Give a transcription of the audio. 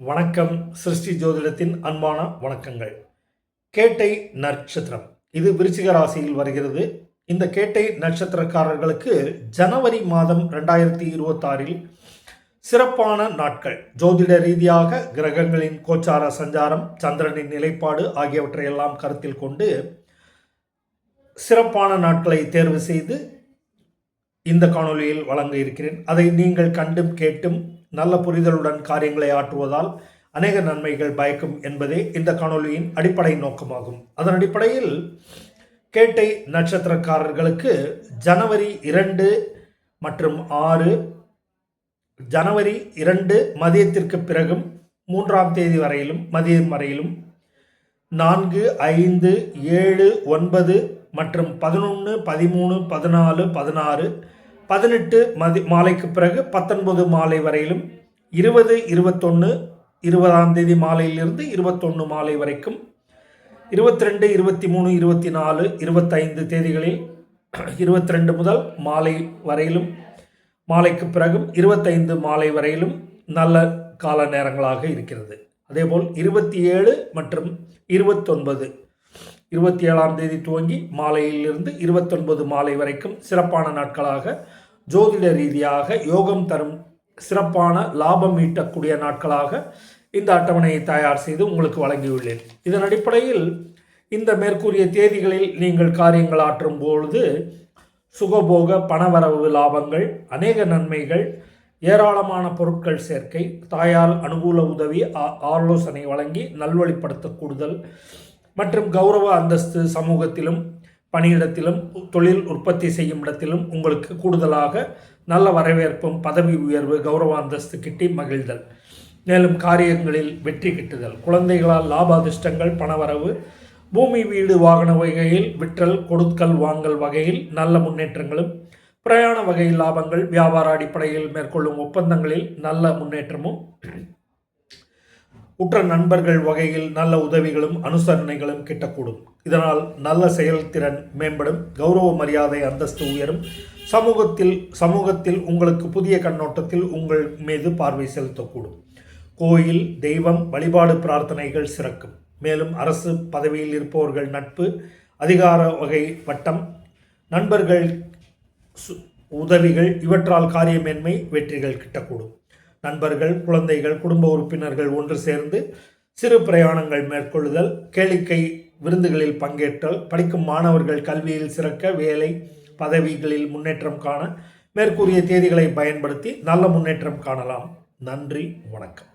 வணக்கம். சிருஷ்டி ஜோதிடத்தின் அன்பான வணக்கங்கள். கேட்டை நட்சத்திரம். இது விருச்சிக ராசியில் வருகிறது. இந்த கேட்டை நட்சத்திரக்காரர்களுக்கு ஜனவரி மாதம் ரெண்டாயிரத்தி இருபத்தாறில் சிறப்பான நாட்கள். ஜோதிட ரீதியாக கிரகங்களின் கோச்சார சஞ்சாரம் சந்திரனின் நிலைப்பாடு ஆகியவற்றையெல்லாம் கருத்தில் கொண்டு சிறப்பான நாட்களை தேர்வு செய்து இந்த காணொளியில் வழங்க இருக்கிறேன். அதை நீங்கள் கண்டும் கேட்டும் நல்ல புரிதலுடன் காரியங்களை ஆற்றுவதால் அநேக நன்மைகள் பயக்கும் என்பதே இந்த காணொலியின் அடிப்படை நோக்கமாகும். அதன் அடிப்படையில் கேட்டை நட்சத்திரக்காரர்களுக்கு ஜனவரி இரண்டு மற்றும் ஆறு ஜனவரி இரண்டு மதியத்திற்கு பிறகும் மூன்றாம் தேதி வரையிலும் மதியம் வரையிலும் நான்கு ஐந்து ஏழு ஒன்பது மற்றும் பதினொன்று பதிமூணு பதினாலு பதினாறு பதினெட்டு மதி மாலைக்கு பிறகு பத்தொன்பது மாலை வரையிலும் இருபது இருபத்தொன்று இருபதாம் தேதி மாலையிலிருந்து இருபத்தொன்று மாலை வரைக்கும் இருபத்தி ரெண்டு இருபத்தி மூணு இருபத்தி நாலு இருபத்தைந்து தேதிகளில் இருபத்தி ரெண்டு முதல் மாலை வரையிலும் மாலைக்கு பிறகும் இருபத்தைந்து மாலை வரையிலும் நல்ல கால நேரங்களாக இருக்கிறது. அதேபோல் இருபத்தி ஏழு மற்றும் இருபத்தொன்பது இருபத்தி ஏழாம் தேதி துவங்கி மாலையிலிருந்து இருபத்தொன்பது மாலை வரைக்கும் சிறப்பான நாட்களாக ஜோதிட ரீதியாக யோகம் தரும் சிறப்பான லாபம் ஈட்டக்கூடிய நாட்களாக இந்த அட்டவணையை தயார் செய்து உங்களுக்கு வழங்கியுள்ளேன். இதன் அடிப்படையில் இந்த மேற்கூறிய தேதிகளில் நீங்கள் காரியங்கள் ஆற்றும் பொழுது சுகபோக பணவரவு லாபங்கள் அநேக நன்மைகள் ஏராளமான பொருட்கள் சேர்க்கை தாயால் அனுகூல உதவி ஆலோசனை வழங்கி நல்வழிப்படுத்த கூடுதல் மற்றும் கௌரவ அந்தஸ்து சமூகத்திலும் பணியிடத்திலும் தொழில் உற்பத்தி செய்யும் இடத்திலும் உங்களுக்கு கூடுதலாக நல்ல வரவேற்பும் பதவி உயர்வு கௌரவ அந்தஸ்து கிட்டி மகிழ்தல். மேலும் காரியங்களில் வெற்றி கிட்டுதல். குழந்தைகளால் லாபாதிஷ்டங்கள் பணவரவு பூமி வீடு வாகன வகையில் விற்றல் கொடுக்கல் வாங்கல் வகையில் நல்ல முன்னேற்றங்களும் பிரயாண வகையில் லாபங்கள் வியாபார அடிப்படையில் மேற்கொள்ளும் ஒப்பந்தங்களில் நல்ல முன்னேற்றமும் உற்ற நண்பர்கள் வகையில் நல்ல உதவிகளும் அனுசரணைகளும் கிட்டக்கூடும். இதனால் நல்ல செயல்திறன் மேம்படும் கௌரவ மரியாதை அந்தஸ்து உயரும். சமூகத்தில் சமூகத்தில் உங்களுக்கு புதிய கண்ணோட்டத்தில் உங்கள் மீது பார்வை செலுத்தக்கூடும். கோயில் தெய்வம் வழிபாடு பிரார்த்தனைகள் சிறக்கும். மேலும் அரசு பதவியில் இருப்பவர்கள் நட்பு அதிகார வகை வட்டம் நண்பர்கள் உதவிகள் இவற்றால் காரியமேன்மை வெற்றிகள் கிட்டக்கூடும். நண்பர்கள் குழந்தைகள் குடும்ப உறுப்பினர்கள் ஒன்று சேர்ந்து சிறு பிரயாணங்கள் மேற்கொள்ளுதல் கேளிக்கை விருந்துகளில் பங்கேற்றல் படிக்கும் மாணவர்கள் கல்வியில் சிறக்க வேலை பதவிகளில் முன்னேற்றம் காண மேற்கூறிய தேதிகளை பயன்படுத்தி நல்ல முன்னேற்றம் காணலாம். நன்றி வணக்கம்.